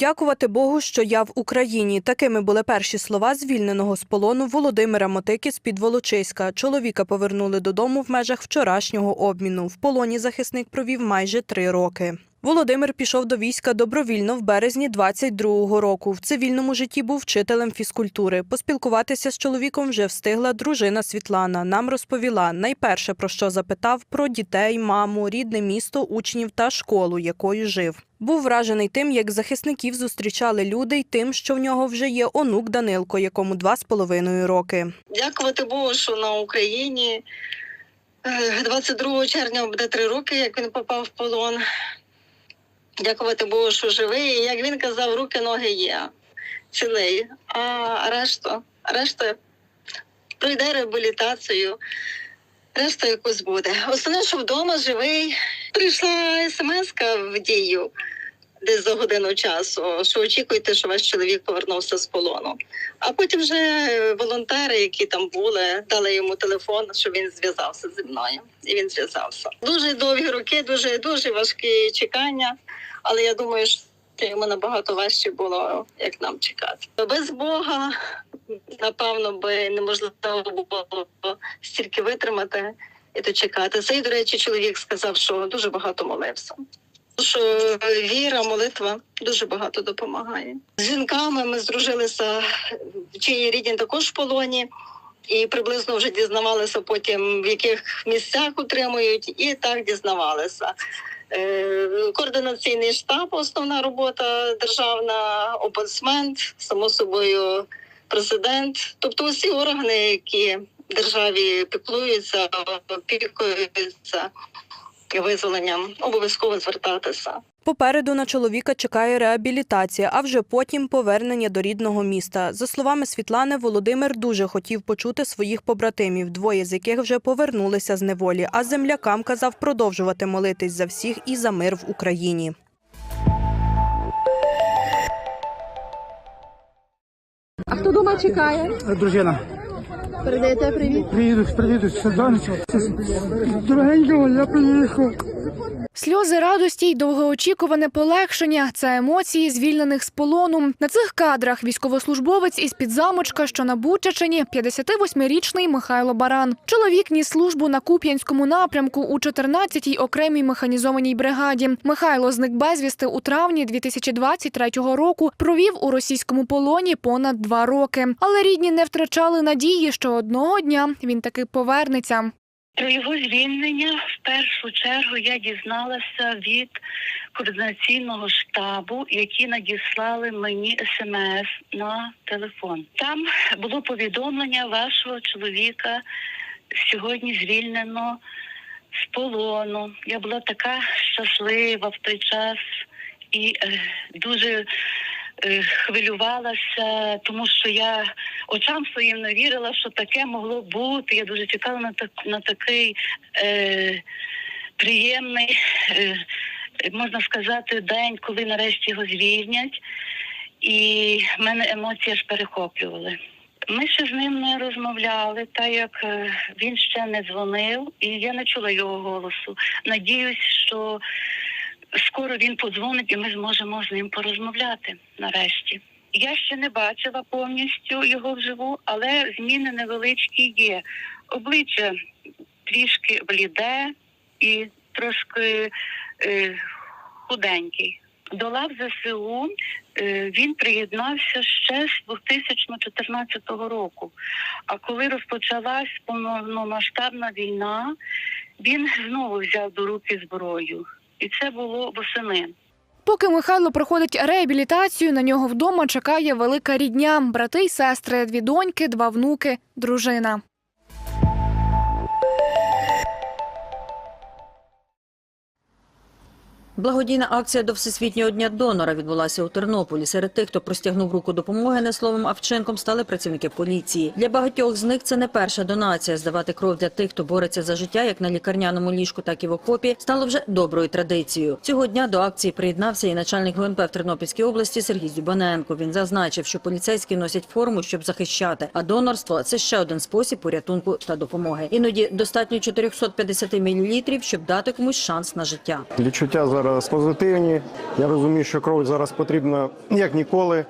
Дякувати Богу, що я в Україні. Такими були перші слова звільненого з полону Володимира Мотики з під Волочиська. Чоловіка повернули додому в межах вчорашнього обміну. В полоні захисник провів майже три роки. Володимир пішов до війська добровільно в березні 22-го року. В цивільному житті був вчителем фізкультури. Поспілкуватися з чоловіком вже встигла дружина Світлана. Нам розповіла найперше про що запитав про дітей, маму, рідне місто, учнів та школу, якою жив. Був вражений тим, як захисників зустрічали люди, й тим, що в нього вже є онук Данилко, якому два з половиною роки. Дякувати Богу, що на Україні е, 22 червня буде три роки, як він попав в полон. Дякувати Богу, що живий. І як він казав, руки, ноги є. Цілий. А решта, решта пройде реабілітацію, решта якось буде. Основне, що вдома живий. Прийшла смс в дію десь за годину часу, що очікуйте, що ваш чоловік повернувся з полону. А потім вже е, волонтери, які там були, дали йому телефон, щоб він зв'язався зі мною. І він зв'язався. Дуже довгі роки, дуже дуже важкі чекання. Але я думаю, що йому набагато важче було, як нам чекати. Без Бога, напевно, би неможливо було стільки витримати і дочекати. Цей, до речі, чоловік сказав, що дуже багато молився. Що віра, молитва дуже багато допомагає. З жінками ми здружилися, чиї рідні також в полоні, і приблизно вже дізнавалися потім, в яких місцях утримують, і так дізнавалися. Е, Координаційний штаб, основна робота державна, омбудсмен, само собою президент, тобто усі органи, які державі піклуються, опікуються визволенням, обов'язково звертатися. Попереду на чоловіка чекає реабілітація, а вже потім повернення до рідного міста. За словами Світлани, Володимир дуже хотів почути своїх побратимів, двоє з яких вже повернулися з неволі. А землякам казав продовжувати молитись за всіх і за мир в Україні. А хто дома чекає? Дружина, Передаєте привіт. приїдуть садонечко. Дорогенького, я приїхав. Сльози радості й довгоочікуване полегшення це емоції звільнених з полону. На цих кадрах військовослужбовець із підзамочка, що на Бучачині, 58-річний Михайло Баран. Чоловік ніс службу на Куп'янському напрямку у 14-й окремій механізованій бригаді. Михайло зник безвісти у травні 2023 року. Провів у російському полоні понад два роки. Але рідні не втрачали надії, що одного дня він таки повернеться. Про його звільнення в першу чергу я дізналася від координаційного штабу, які надіслали мені смс на телефон. Там було повідомлення вашого чоловіка сьогодні звільнено з полону. Я була така щаслива в той час і е, дуже хвилювалася, тому що я очам своїм не вірила, що таке могло бути. Я дуже чекала на так на такий е, приємний, е, можна сказати, день, коли нарешті його звільнять, і в мене емоції аж перехоплювали. Ми ще з ним не розмовляли, так як е, він ще не дзвонив, і я не чула його голосу. Надіюсь, що скоро він подзвонить, і ми зможемо з ним порозмовляти нарешті. Я ще не бачила повністю його вживу, але зміни невеличкі є. Обличчя трішки бліде і трошки е, худенький. До лав ЗСУ е, він приєднався ще з 2014 року. А коли розпочалась повномасштабна війна, він знову взяв до руки зброю. І це було восени. Поки Михайло проходить реабілітацію, на нього вдома чекає велика рідня: брати й сестри, дві доньки, два внуки, дружина. Благодійна акція до Всесвітнього дня донора відбулася у Тернополі. Серед тих, хто простягнув руку допомоги не словом, а вчинком стали працівники поліції. Для багатьох з них це не перша донація. Здавати кров для тих, хто бореться за життя, як на лікарняному ліжку, так і в окопі, стало вже доброю традицією. Цього дня до акції приєднався і начальник ГУНП в Тернопільській області Сергій Зюбаненко. Він зазначив, що поліцейські носять форму, щоб захищати, а донорство це ще один спосіб порятунку та допомоги. Іноді достатньо 450 мл, щоб дати комусь шанс на життя. Відчуття зараз зараз позитивні. Я розумію, що кров зараз потрібна як ніколи.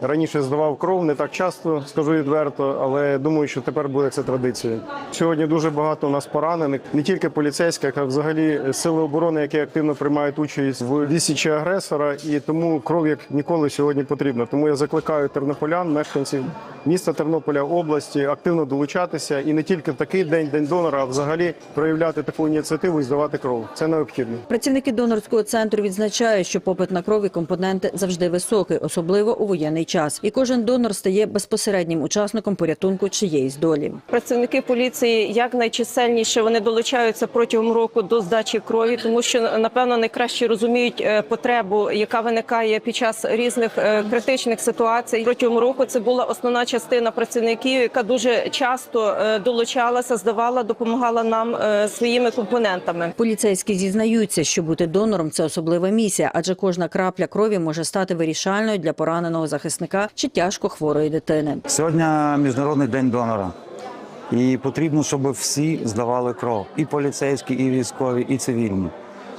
Раніше здавав кров не так часто, скажу відверто, але думаю, що тепер буде це традицією. Сьогодні дуже багато у нас поранених, не тільки поліцейських, а взагалі сили оборони, які активно приймають участь в відсічі агресора, і тому кров як ніколи сьогодні потрібна. Тому я закликаю тернополян, мешканців міста Тернополя, області активно долучатися і не тільки в такий день, день донора, а взагалі проявляти таку ініціативу і здавати кров. Це необхідно. Працівники донорського центру відзначають, що попит на кров і компоненти завжди високий, особливо у воєнний час. І кожен донор стає безпосереднім учасником порятунку чиєїсь долі. Працівники поліції як найчисельніше вони долучаються протягом року до здачі крові, тому що напевно найкраще розуміють е, потребу, яка виникає під час різних е, критичних ситуацій. Протягом року це була основна частина працівників, яка дуже часто е, долучалася, здавала, допомагала нам своїми компонентами. Поліцейські зізнаються, що бути донором це особлива місія, адже кожна крапля крові може стати вирішальною для пораненого захисника чи тяжко хворої дитини. Сьогодні міжнародний день донора. І потрібно, щоб всі здавали кров, і поліцейські, і військові, і цивільні.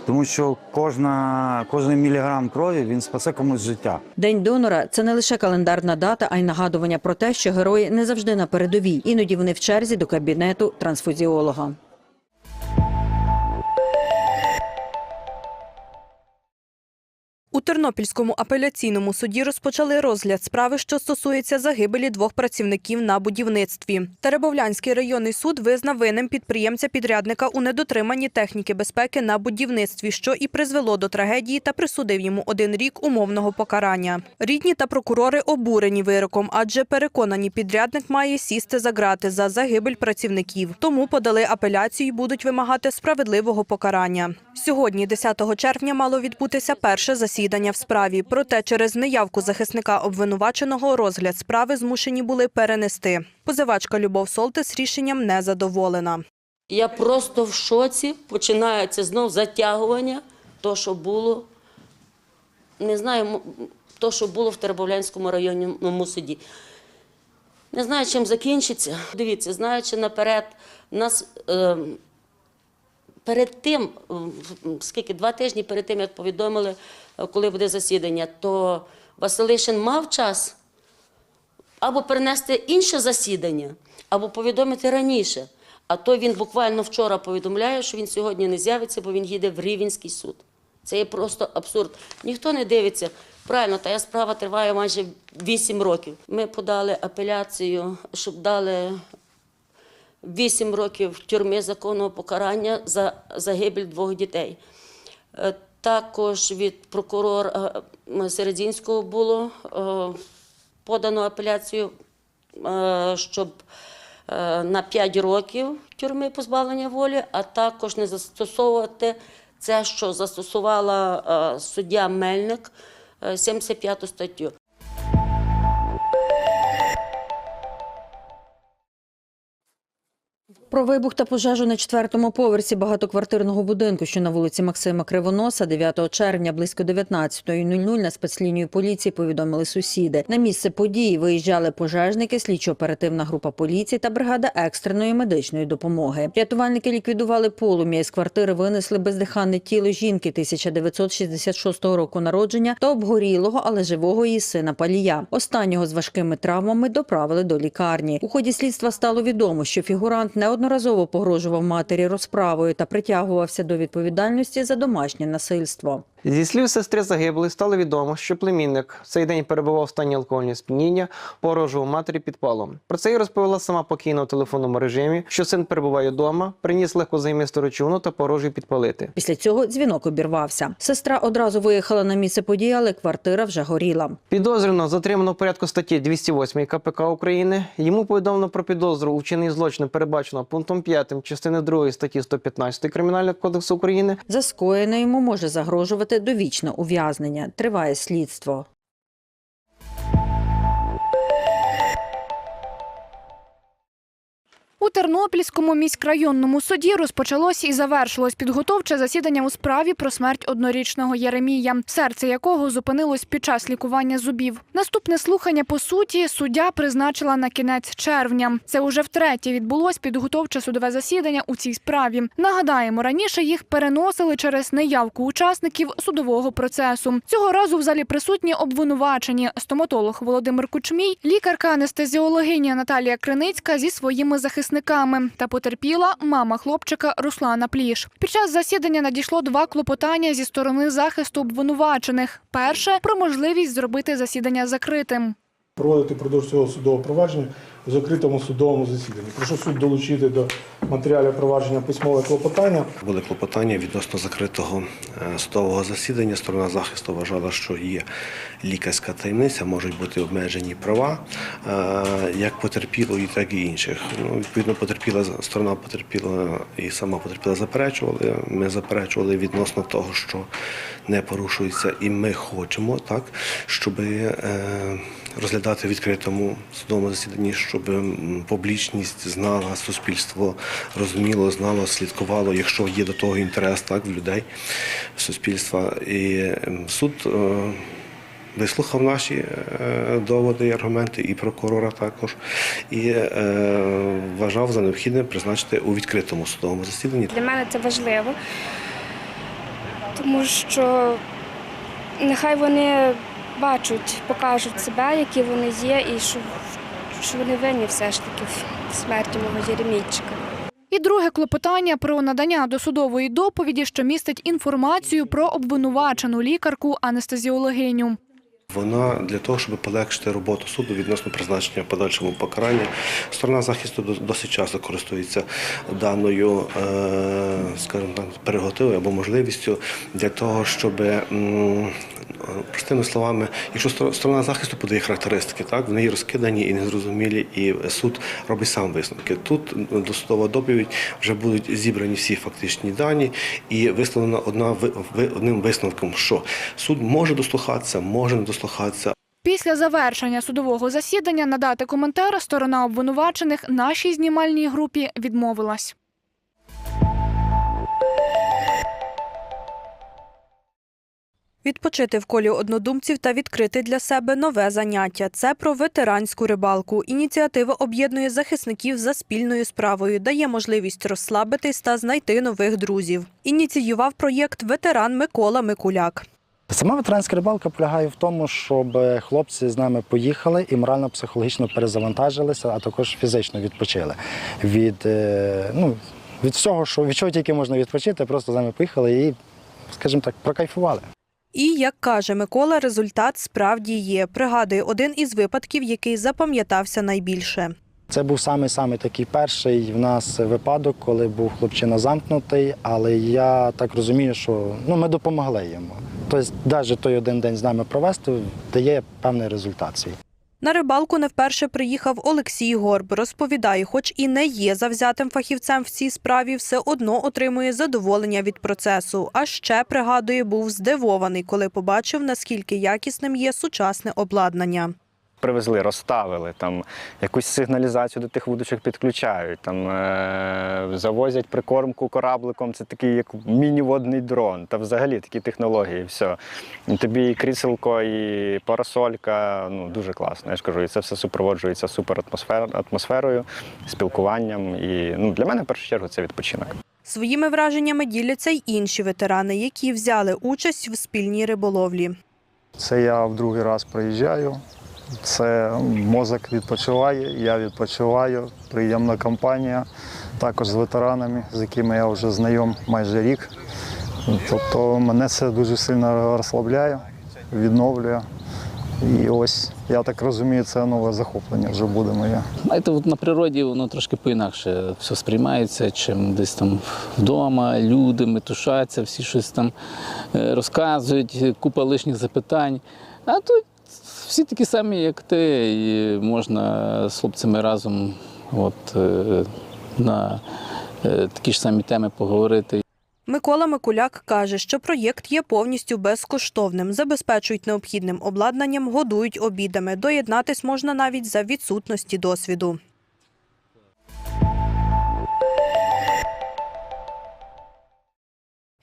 Тому що кожна, кожен міліграм крові він спасе комусь життя. День донора це не лише календарна дата, а й нагадування про те, що герої не завжди на передовій. Іноді вони в черзі до кабінету трансфузіолога. У Тернопільському апеляційному суді розпочали розгляд справи, що стосується загибелі двох працівників на будівництві. Теребовлянський районний суд визнав винним підприємця-підрядника у недотриманні техніки безпеки на будівництві, що і призвело до трагедії та присудив йому один рік умовного покарання. Рідні та прокурори обурені вироком, адже переконані, підрядник має сісти за грати за загибель працівників. Тому подали апеляцію і будуть вимагати справедливого покарання. Сьогодні, 10 червня, мало відбутися перше засідання в справі. Проте через неявку захисника обвинуваченого розгляд справи змушені були перенести. Позивачка Любов Солтис рішенням не задоволена. Я просто в шоці. Починається знов затягування, то, що було. Не знаю, то, що було в Теребовлянському районному суді. Не знаю, чим закінчиться. Дивіться, знаючи наперед, нас е, перед тим, скільки два тижні перед тим, як повідомили, коли буде засідання, то Василишин мав час або перенести інше засідання, або повідомити раніше. А то він буквально вчора повідомляє, що він сьогодні не з'явиться, бо він їде в Рівенський суд. Це є просто абсурд. Ніхто не дивиться. Правильно, та справа триває майже 8 років. Ми подали апеляцію, щоб дали 8 років тюрми законного покарання за загибель двох дітей. Також від прокурора е, Середзінського було е, подано апеляцію, е, щоб на 5 років тюрми позбавлення волі, а також не застосовувати це, що застосувала суддя Мельник, е, 75 статтю. Про вибух та пожежу на четвертому поверсі багатоквартирного будинку, що на вулиці Максима Кривоноса, 9 червня близько 19.00 на спецлінію поліції повідомили сусіди. На місце події виїжджали пожежники, слідчо-оперативна група поліції та бригада екстреної медичної допомоги. Рятувальники ліквідували полум'я із квартири, винесли бездиханне тіло жінки 1966 року народження та обгорілого, але живого її сина Палія. Останнього з важкими травмами доправили до лікарні. У ході слідства стало відомо, що фігурант неодноразово погрожував матері розправою та притягувався до відповідальності за домашнє насильство. Зі слів сестри загиблої стало відомо, що племінник в цей день перебував в стані алкогольного сп'яніння, погрожував матері підпалом. Про це й розповіла сама покійна у телефонному режимі, що син перебуває вдома, приніс легкозаймисту речовину та погрожує підпалити. Після цього дзвінок обірвався. Сестра одразу виїхала на місце події, але квартира вже горіла. Підозрювано затримано в порядку статті 208 КПК України. Йому повідомлено про підозру у вчиненні злочину, передбачено пунктом 5 частини 2 статті 115 Кримінального кодексу України. За скоєне йому може загрожувати довічне ув'язнення. Триває слідство. У Тернопільському міськрайонному суді розпочалось і завершилось підготовче засідання у справі про смерть однорічного Єремія, серце якого зупинилось під час лікування зубів. Наступне слухання по суті суддя призначила на кінець червня. Це уже втретє відбулось підготовче судове засідання у цій справі. Нагадаємо, раніше їх переносили через неявку учасників судового процесу. Цього разу в залі присутні обвинувачені стоматолог Володимир Кучмій, лікарка-анестезіологиня Наталія Криницька зі своїми захисниками та потерпіла мама хлопчика Руслана Пліш. Під час засідання надійшло два клопотання зі сторони захисту обвинувачених. Перше про можливість зробити засідання закритим. Проводити продовж цього судового провадження у закритому судовому засіданні. Прошу суд долучити до матеріалів провадження письмове клопотання. Були клопотання відносно закритого е, судового засідання. Сторона захисту вважала, що є лікарська таємниця, можуть бути обмежені права е, як потерпілої, так і інших. Ну, відповідно, потерпіла сторона потерпіла і сама потерпіла заперечували. Ми заперечували відносно того, що не порушується, і ми хочемо так, щоб розглядати в відкритому судовому засіданні, щоб публічність знала, суспільство розуміло, знало, слідкувало, якщо є до того інтерес так, в людей, в суспільства. І суд е, вислухав наші е, доводи і аргументи, і прокурора також, і е, вважав за необхідне призначити у відкритому судовому засіданні. Для мене це важливо, тому що нехай вони бачать, покажуть себе, які вони є, і що, що вони винні все ж таки в смерті мого Єремійчика. І друге клопотання про надання досудової доповіді, що містить інформацію про обвинувачену лікарку анестезіологиню. Вона для того, щоб полегшити роботу суду відносно призначення подальшому покарання. Сторона захисту дос- досить часто користується даною, е, скажімо так, переготовою або можливістю для того, щоб простими словами, якщо сторона захисту подає характеристики, так вони є розкидані і незрозумілі, і суд робить сам висновки. Тут досудова доповідь вже будуть зібрані всі фактичні дані і висловлена одна одним висновком, що суд може дослухатися, може не дослухатися, Після завершення судового засідання надати коментар сторона обвинувачених нашій знімальній групі відмовилась. Відпочити в колі однодумців та відкрити для себе нове заняття. Це про ветеранську рибалку. Ініціатива об'єднує захисників за спільною справою, дає можливість розслабитись та знайти нових друзів. Ініціював проєкт ветеран Микола Микуляк. Сама ветеранська рибалка полягає в тому, щоб хлопці з нами поїхали і морально-психологічно перезавантажилися, а також фізично відпочили від, е, ну, від всього, що від чого тільки можна відпочити, просто з нами поїхали і, скажімо так, прокайфували. І, як каже Микола, результат справді є. Пригадує один із випадків, який запам'ятався найбільше. Це був саме саме такий перший в нас випадок, коли був хлопчина замкнутий, але я так розумію, що ну, ми допомогли йому. Тобто, навіть той один день з нами провести дає певний результат свій. На рибалку не вперше приїхав Олексій Горб. Розповідає, хоч і не є завзятим фахівцем в цій справі, все одно отримує задоволення від процесу. А ще, пригадує, був здивований, коли побачив, наскільки якісним є сучасне обладнання. Привезли, розставили, там якусь сигналізацію до тих вудочок підключають, там е- завозять прикормку корабликом, це такий як міні-водний дрон. Та взагалі такі технології, все. І тобі і кріселко, і парасолька, ну дуже класно. Я ж кажу, і це все супроводжується супер атмосферою, спілкуванням. І ну, для мене в першу чергу це відпочинок. Своїми враженнями діляться й інші ветерани, які взяли участь в спільній риболовлі. Це я в другий раз приїжджаю. Це мозок відпочиває, я відпочиваю, приємна компанія, також з ветеранами, з якими я вже знайом майже рік. Тобто мене це дуже сильно розслабляє, відновлює. І ось, я так розумію, це нове захоплення вже буде моє. Знаєте, от на природі воно трошки по-інакше все сприймається, чим десь там вдома, люди метушаться, всі щось там е, розказують, купа лишніх запитань. А тут всі такі самі, як ти, і можна з хлопцями разом от, е, на е, такі ж самі теми поговорити. Микола Микуляк каже, що проєкт є повністю безкоштовним, забезпечують необхідним обладнанням, годують обідами. Доєднатись можна навіть за відсутності досвіду.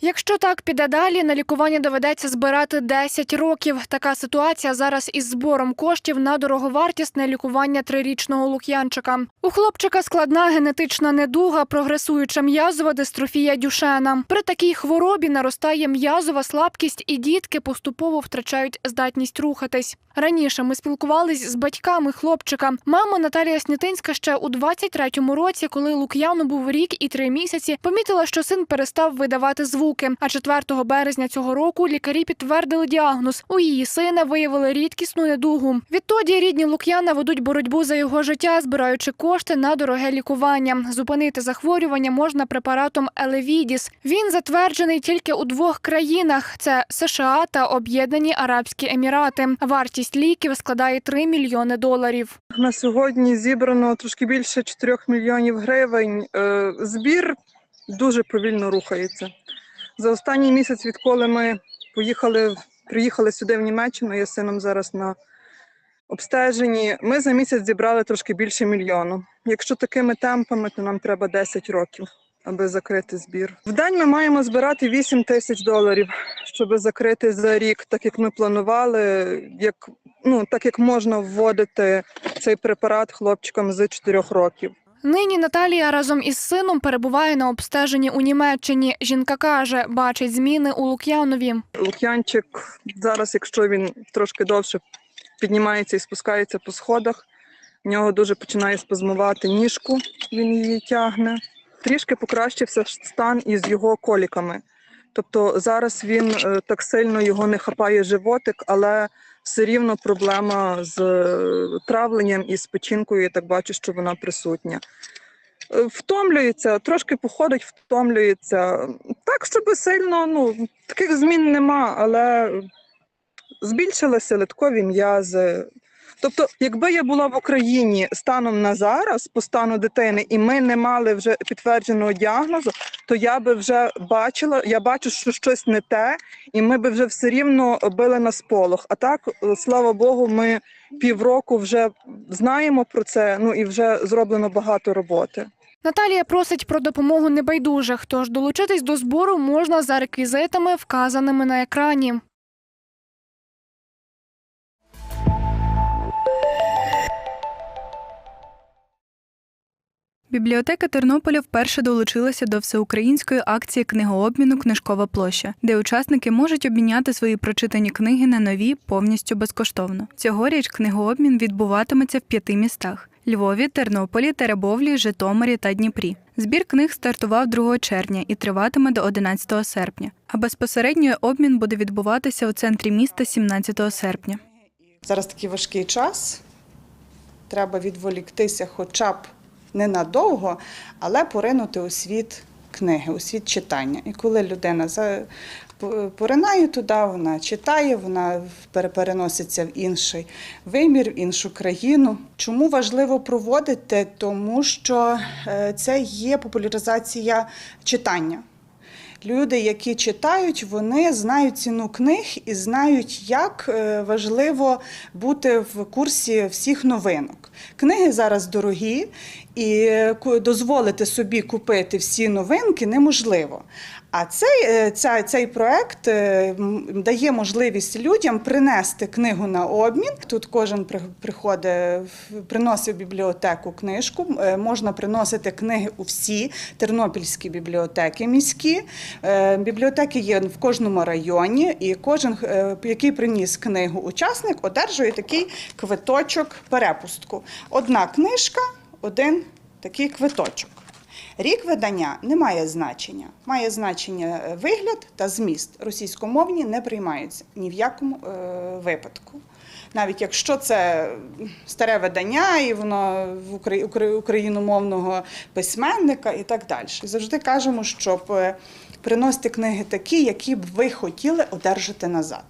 Якщо так піде далі, на лікування доведеться збирати 10 років. Така ситуація зараз із збором коштів на дороговартісне лікування трирічного лук'янчика. У хлопчика складна генетична недуга, прогресуюча м'язова дистрофія Дюшена. При такій хворобі наростає м'язова слабкість, і дітки поступово втрачають здатність рухатись. Раніше ми спілкувались з батьками хлопчика. Мама Наталія Снятинська ще у 23-му році, коли Лук'яну був рік і три місяці, помітила, що син перестав видавати звуки. А 4 березня цього року лікарі підтвердили діагноз. У її сина виявили рідкісну недугу. Відтоді рідні Лук'яна ведуть боротьбу за його життя, збираючи кошти на дороге лікування. Зупинити захворювання можна препаратом Елевідіс. Він затверджений тільки у двох країнах: це США та Об'єднані Арабські Емірати. Вартість ліків складає 3 мільйони доларів. На сьогодні зібрано трошки більше 4 мільйонів гривень. Е, Збір дуже повільно рухається. За останній місяць, відколи ми поїхали, приїхали сюди в Німеччину, я з сином зараз на обстеженні. Ми за місяць зібрали трошки більше мільйону. Якщо такими темпами, то нам треба 10 років, аби закрити збір. В день ми маємо збирати 8 тисяч доларів, щоб закрити за рік, так як ми планували, як ну так як можна вводити цей препарат хлопчикам з 4 років. Нині Наталія разом із сином перебуває на обстеженні у Німеччині. Жінка каже, бачить зміни у Лук'янові. Лук'янчик зараз, якщо він трошки довше піднімається і спускається по сходах, в нього дуже починає спазмувати ніжку, він її тягне. Трішки покращився стан із його коліками. Тобто зараз він е, так сильно його не хапає животик, але все рівно проблема з е, травленням і з печінкою, я так бачу, що вона присутня. Е, Втомлюється, трошки походить, втомлюється. Так, щоб сильно, ну, таких змін нема, але збільшилися литкові м'язи. Тобто, якби я була в Україні станом на зараз, по стану дитини, і ми не мали вже підтвердженого діагнозу, то я би вже бачила, я бачу, що щось не те, і ми би вже все рівно били на сполох. А так, е, слава Богу, ми півроку вже знаємо про це, ну і вже зроблено багато роботи. Наталія просить про допомогу небайдужих, тож долучитись до збору можна за реквізитами, вказаними на екрані. Бібліотека Тернополя вперше долучилася до всеукраїнської акції книгообміну Книжкова площа, де учасники можуть обміняти свої прочитані книги на нові повністю безкоштовно. Цьогоріч книгообмін відбуватиметься в п'яти містах: Львові, Тернополі, Теребовлі, Житомирі та Дніпрі. Збір книг стартував 2 червня і триватиме до 11 серпня. А безпосередньо обмін буде відбуватися у центрі міста 17 серпня. Зараз такий важкий час. Треба відволіктися хоча б ненадовго, але поринути у світ книги, у світ читання. І коли людина поринає туди, вона читає, вона переноситься в інший вимір, в іншу країну. Чому важливо проводити? Тому що е, це є популяризація читання. Люди, які читають, вони знають ціну книг і знають, як е, важливо бути в курсі всіх новинок. Книги зараз дорогі, і дозволити собі купити всі новинки неможливо. А цей, е, ця, цей проект е, дає можливість людям принести книгу на обмін. Тут кожен при- приходить, приносить в бібліотеку книжку. Е, Можна приносити книги у всі тернопільські бібліотеки міські. Бібліотеки є в кожному районі, і кожен, який приніс книгу учасник, одержує такий квиточок перепустку. Одна книжка, один такий квиточок. Рік видання не має значення. Має значення е, вигляд та зміст. Російськомовні не приймаються ні в якому е, випадку. Навіть якщо це старе видання, і воно в україномовного письменника і так далі. Завжди кажемо, щоб е, приносити книги такі, які б ви хотіли одержати назад.